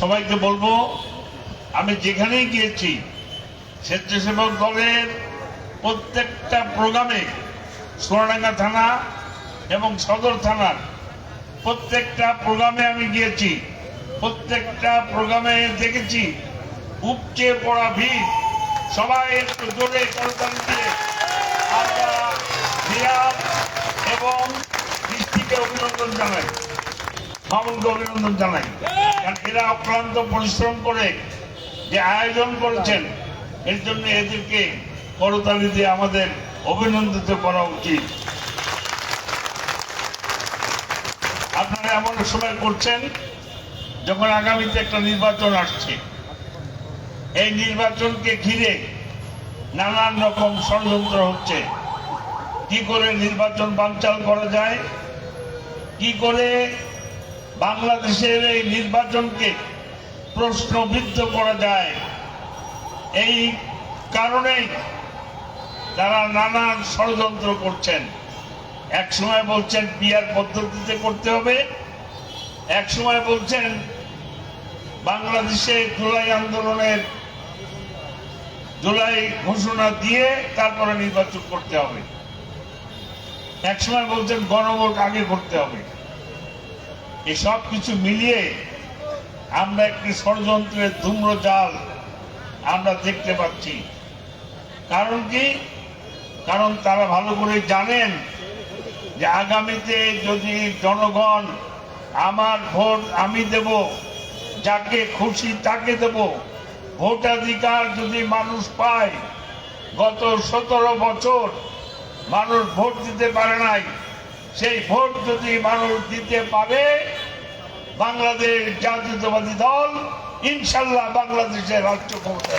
সবাইকে বলব, আমি যেখানেই গিয়েছি, স্বেচ্ছাসেবক দলের প্রত্যেকটা প্রোগ্রামে সোনাডাঙ্গা থানা এবং সদর থানার প্রত্যেকটা প্রোগ্রামে আমি গিয়েছি, প্রত্যেকটা প্রোগ্রামে দেখেছি, উপচে পড়া ভিড়, সবাই একটু জোরে করতালি দিয়ে এবং দৃষ্টিকে অভিনন্দন জানাই মামুনকে অভিনন্দন জানাই। এরা অক্লান্ত পরিশ্রম করে যে আয়োজন করেছেন, এর জন্য এদেরকে করতালি দিয়ে আমাদের অভিনন্দিত করা উচিত। আপনারা এমন সময় করছেন যখন আগামীতে একটা নির্বাচন আসছে। এই নির্বাচনকে ঘিরে নানান রকম ষড়যন্ত্র হচ্ছে। কি করে নির্বাচন বানচাল করা যায়? কি করে বাংলাদেশের এই নির্বাচনকে প্রশ্নবিদ্ধ করা যায়। এই কারণেই তারা নানান ষড়যন্ত্র করছেন। এক সময় বলছেন বিয়ার পদ্ধতিতে করতে হবে। এক সময় বলছেন বাংলাদেশে জুলাই আন্দোলনের জুলাই ঘোষণা দিয়ে তারপরে নির্বাচন করতে হবে। এক সময় বলছেন গণভোট আগে করতে হবে। এই সব কিছু মিলিয়ে আমরা একটি ষড়যন্ত্রের ধূম্র জাল আমরা দেখতে পাচ্ছি। কারণ কি? কারণ তারা ভালো করে জানেন যে আগামীতে যদি জনগণ আমার ভোট আমি দেব, যাকে খুশি তাকে দেব, ভোটাধিকার যদি মানুষ পায়, গত সতেরো বছর মানুষ ভোট দিতে পারে নাই সেই ভোট যদি মানুষ দিতে পারে বাংলাদেশ জাতীয়তাবাদী দল ইনশাল্লাহ বাংলাদেশের রাষ্ট্র ক্ষমতা।